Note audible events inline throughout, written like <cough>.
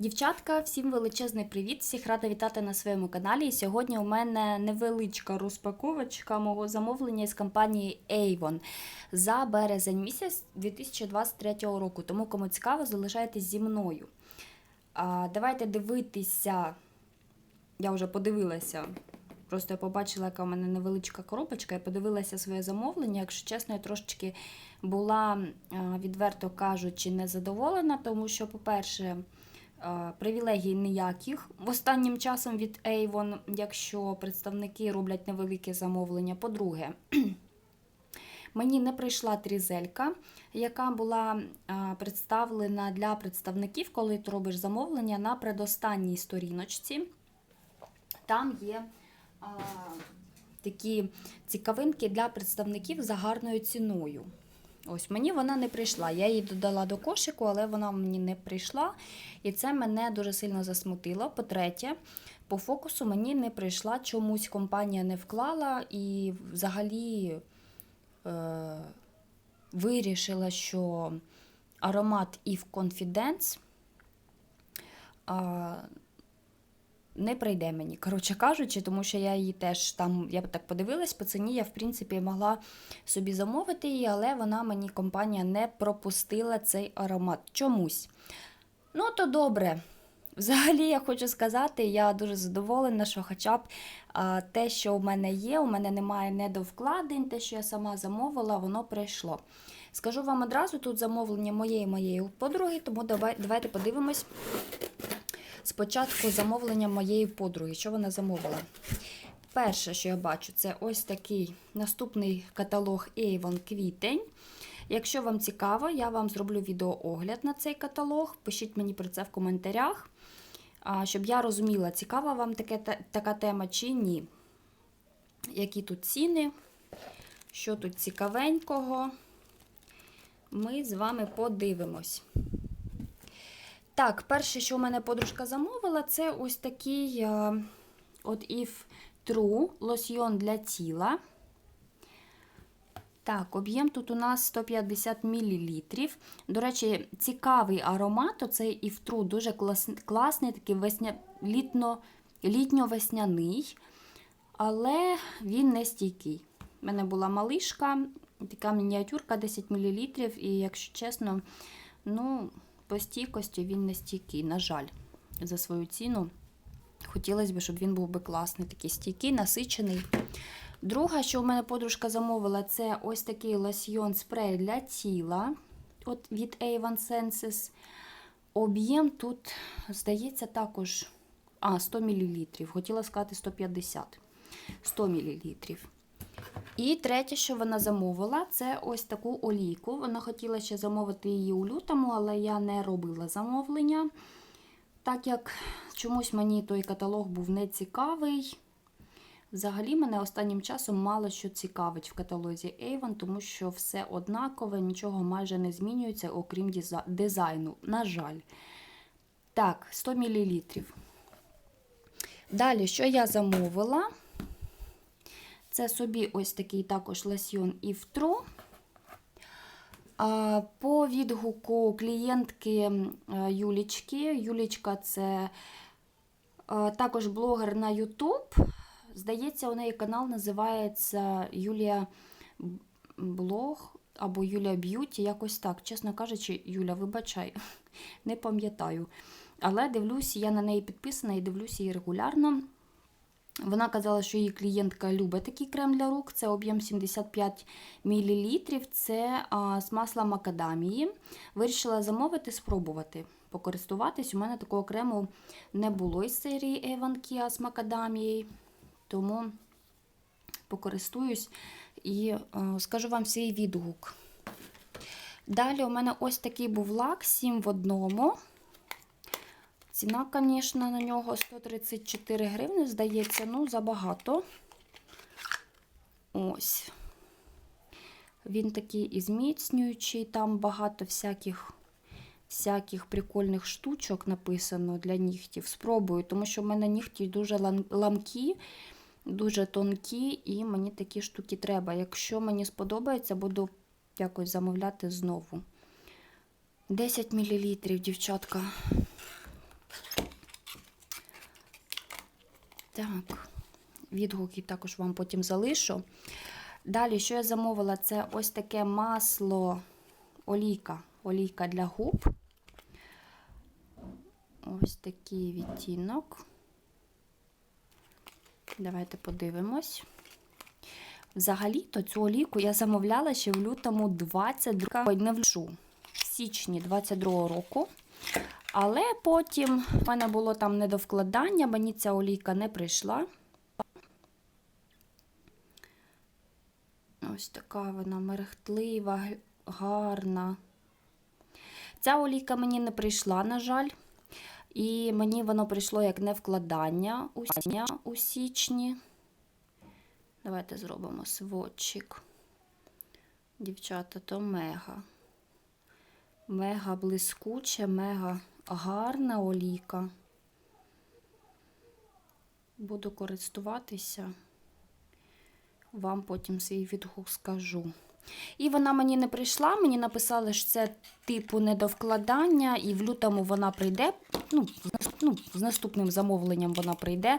Дівчатка, всім величезний привіт! Всіх рада вітати на своєму каналі. І сьогодні у мене невеличка розпаковочка мого замовлення з компанії Avon за березень місяць 2023 року. Тому, кому цікаво, залишайтесь зі мною. А, давайте дивитися. Я вже подивилася. Просто я побачила, яка у мене невеличка коробочка, я подивилася своє замовлення. Якщо чесно, я трошечки була, відверто кажучи, незадоволена, тому що, по-перше, привілегій ніяких останнім часом від Avon, якщо представники роблять невелике замовлення. По-друге, <clears throat> мені не прийшла трізелька, яка була е, представлена для представників, коли ти робиш замовлення на предостанній сторіночці. Там є а, такі цікавинки для представників за гарною ціною. Ось мені вона не прийшла. Я її додала до кошику, але вона мені не прийшла. І це мене дуже сильно засмутило. По-третє, по фокусу мені не прийшла, чомусь компанія не вклала і взагалі е, вирішила, що аромат Eve Confidence а, не прийде мені, коротше кажучи, тому що я її теж там, я так подивилась, по ціні я, в принципі, могла собі замовити її, але вона мені компанія не пропустила цей аромат чомусь. Ну, то добре. Взагалі, я хочу сказати, я дуже задоволена, що хоча б а, те, що у мене є, у мене немає недовкладень, те, що я сама замовила, воно прийшло. Скажу вам одразу, тут замовлення моєї моєї подруги, тому давай, давайте подивимось спочатку замовлення моєї подруги, що вона замовила. Перше, що я бачу, це ось такий наступний каталог Avon квітень. Якщо вам цікаво, я вам зроблю відеоогляд на цей каталог. Пишіть мені про це в коментарях, щоб я розуміла, цікава вам таке, така тема чи ні. Які тут ціни, що тут цікавенького, ми з вами подивимось. Так, перше, що у мене подружка замовила, це ось такий е, от If True лосьйон для тіла. Так, об'єм тут у нас 150 мл. До речі, цікавий аромат, оцей If True, дуже клас, класний, такий весня, літно, літньо-весняний, але він не стійкий. У мене була малишка, така мініатюрка 10 мл, і, якщо чесно, ну, по стійкості він не стійкий, на жаль, за свою ціну. Хотілося б, щоб він був би класний, такий стійкий, насичений. Друга, що у мене подружка замовила, це ось такий лосьйон спрей для тіла от від Avon Senses. Об'єм тут, здається, також а, 100 мл. Хотіла сказати 150 100 мл. І третє, що вона замовила, це ось таку олійку. Вона хотіла ще замовити її у лютому, але я не робила замовлення. Так як чомусь мені той каталог був не цікавий. Взагалі, мене останнім часом мало що цікавить в каталозі Avon, тому що все однакове, нічого майже не змінюється, окрім дизайну. На жаль. Так, 100 мл. Далі, що я замовила? Це собі ось такий також лосьйон Івтро. По відгуку клієнтки е, Юлічки. Юлічка це е, також блогер на YouTube. Здається, у неї канал називається Юлія Блог або Юлія Б'юті, якось так. Чесно кажучи, Юля, вибачай, <laughs> не пам'ятаю. Але дивлюсь, я на неї підписана і дивлюся її регулярно. Вона казала, що її клієнтка любить такий крем для рук. Це об'єм 75 мл. Це а, з масла макадамії. Вирішила замовити, спробувати покористуватись. У мене такого крему не було із серії Kia з макадамією. Тому покористуюсь і а, скажу вам свій відгук. Далі у мене ось такий був лак 7 в одному. Ціна, звісно, на нього 134 гривні, здається, ну, забагато. Ось. Він такий і зміцнюючий, там багато всяких всяких прикольних штучок написано для нігтів. Спробую, тому що в мене нігті дуже ламкі, дуже тонкі, і мені такі штуки треба. Якщо мені сподобається, буду якось замовляти знову. 10 мл, дівчатка. Так, відгуки також вам потім залишу. Далі, що я замовила, це ось таке масло олійка. Олійка для губ. Ось такий відтінок. Давайте подивимось. Взагалі-то цю олійку я замовляла ще в лютому 22 Ой, не в січні 22 року. Але потім в мене було там недовкладання, мені ця олійка не прийшла. Ось така вона мерехтлива, гарна. Ця олійка мені не прийшла, на жаль. І мені воно прийшло як невкладання у січні. Давайте зробимо сводчик. Дівчата, то мега. Мега блискуча, мега гарна олійка. Буду користуватися. Вам потім свій відгук скажу. І вона мені не прийшла, мені написали, що це типу недовкладання, і в лютому вона прийде. Ну, ну, з наступним замовленням вона прийде.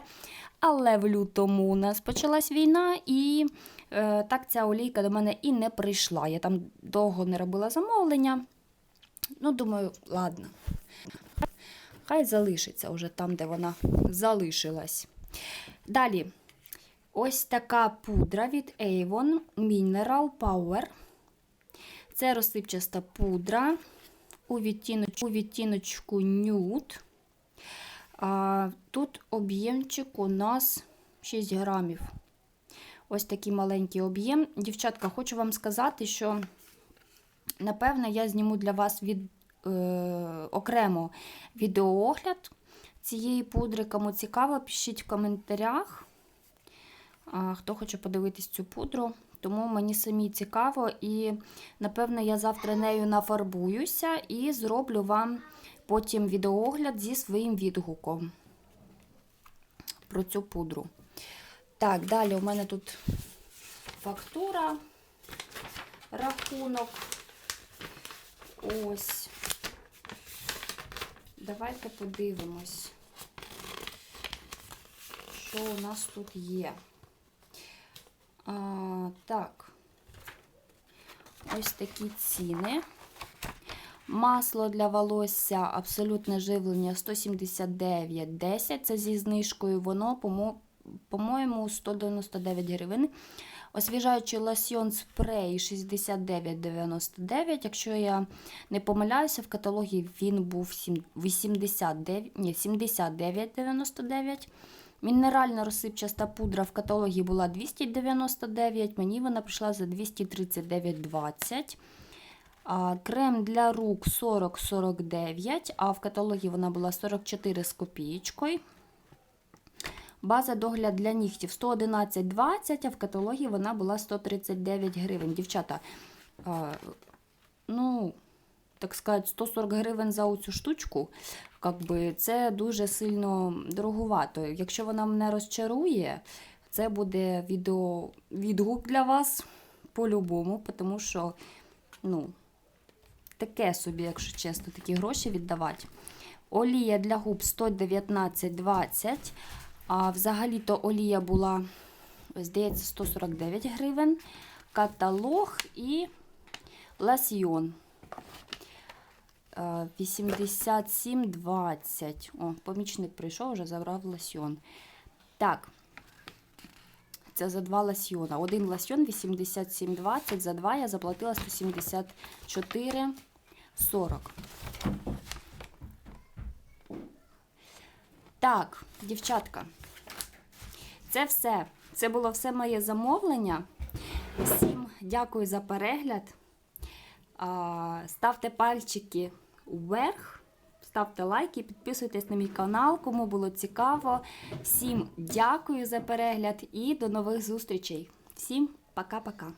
Але в лютому у нас почалась війна, і е, так ця олійка до мене і не прийшла. Я там довго не робила замовлення. Ну, думаю, ладно. Хай залишиться вже там, де вона залишилась. Далі. Ось така пудра від Avon Mineral Power. Це розсипчаста пудра у відтіночку, у відтіночку Nude. А, тут об'ємчик у нас 6 грамів. Ось такий маленький об'єм. Дівчатка, хочу вам сказати, що, напевно, я зніму для вас від, е, окремо відеоогляд цієї пудри. Кому цікаво, пишіть в коментарях. Хто хоче подивитись цю пудру, тому мені самі цікаво, і напевно я завтра нею нафарбуюся і зроблю вам потім відеоогляд зі своїм відгуком про цю пудру. Так, далі у мене тут фактура, рахунок. Ось. Давайте подивимось, що у нас тут є. А, так, ось такі ціни. Масло для волосся абсолютне живлення 179,10. Це зі знижкою. Воно, помо- по-моєму, 199 гривень. Освіжаючий лосьон спрей 69,99. Якщо я не помиляюся, в каталогі він був сім- 89, ні, 79,99. Мінеральна розсипчаста пудра в каталогі була 299, мені вона прийшла за 239,20. А, Крем для рук 40,49, а в каталогі вона була 44 з копієчкою. База догляд для нігтів 111,20, а в каталогі вона була 139 гривень. Дівчата, а, ну, так сказати, 140 гривень за оцю штучку, как би, це дуже сильно дороговато. Якщо вона мене розчарує, це буде відео відгук для вас по-любому, тому що, ну, таке собі, якщо чесно, такі гроші віддавати. Олія для губ 119,20. А взагалі-то олія була, здається, 149 гривень. Каталог і ласьйон. Е, 87,20. О, помічник прийшов, вже забрав лосьйон. Так. Це за два лосьйона. Один лосьйон 87,20. За два я заплатила 174,40. Так, дівчатка. Це все. Це було все моє замовлення. Всім дякую за перегляд. Ставте пальчики вверх, ставте лайки, підписуйтесь на мій канал, кому було цікаво. Всім дякую за перегляд і до нових зустрічей. Всім пока-пока.